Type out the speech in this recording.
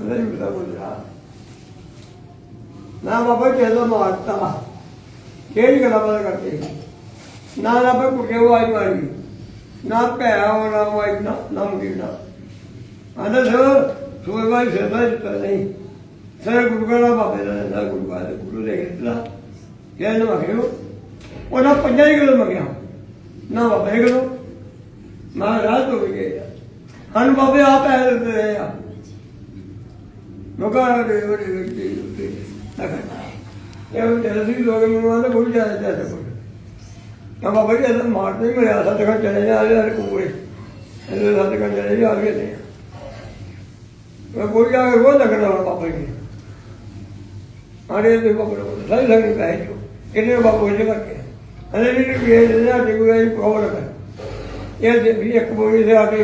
ਨਹੀਂ ਬੋਲਿਆ। ਨਾ ਬਾਬਾ ਜਦੋਂ ਮਾਰਤਾ ਕਿਹੜੀ ਗੱਲਾਂ ਪਤਾ ਕਰਦੇ ਨਾ ਨਾ ਬਈ ਕੁੱਟੇ ਆਵਾਜ਼ ਮਾਰੀ ਨਾ ਭੈ ਉਹ ਨਾ ਆਵਾਜ਼ ਨਾ ਨਾ ਮੁੰਡੀ ਨਾ ਸਰ ਸੋਏ ਵਾਈ ਸਦਾ ਜਿੱਤਾ ਨਹੀਂ। ਸਰ ਗੁਰੂ ਗਾਲਾ ਬਾਬੇ ਦਾ ਨਾ ਗੁਰੂ ਗੁਰੂ ਦੇ ਦਿੱਤਾ ਕਹਿੰਦਾ ਮਖਿਓ ਉਹਨਾਂ ਪੰਜਾਂ ਹੀ ਗੱਲੋਂ ਮੰਗਿਆ। ਨਾ ਬਾਬਾ ਇਹ ਗੱਲੋਂ। ਮਹਾਰਾਜ ਰਾਤ ਹੋ ਗਈ ਹਨ ਬਾਬੇ ਆਪ ਐ ਰਹੇ ਆ। ਲੋਕਾਂ ਦੇ ਬੜੇ ਵਿਅਕਤੀ ਉੱਤੇ। ਇਹ ਉਹ ਜਲਦੀ ਬਾਬਾ ਜੀ ਅਸਾਂ ਮਾਰਦੇ ਹੀ ਮਿਲਿਆ, ਸੱਤ ਚਲੇ ਜਾ ਯਾਰ ਕੋਲੇ। ਇਹਦੇ ਸੱਤ ਘੰਟੇ ਚਲੇ ਜਾ ਕੇ ਨੇ। ਮੈਂ ਕੋਈ ਜਾ ਕੇ ਉਹ ਲੱਗਣਾ ਬਾਬਾ ਜੀ। ਆਰੇ ਦੇ ਬਾਬਾ ਸਹੀ ਲੱਗਣੀ ਪੈ ਜੋ ਕਿੰਨੇ ਬਾਬਾ ਜੀ ਕਰਕੇ। ਅਰੇ ਨਹੀਂ ਵੀ ਇਹ ਜਿਹੜਾ ਟਿਕੂਗਾ ਇਹ ਕੋਲ ਕਰ ਇਹ ਵੀ ਇੱਕ ਬੋਲੀ ਦੇ ਆ ਕੇ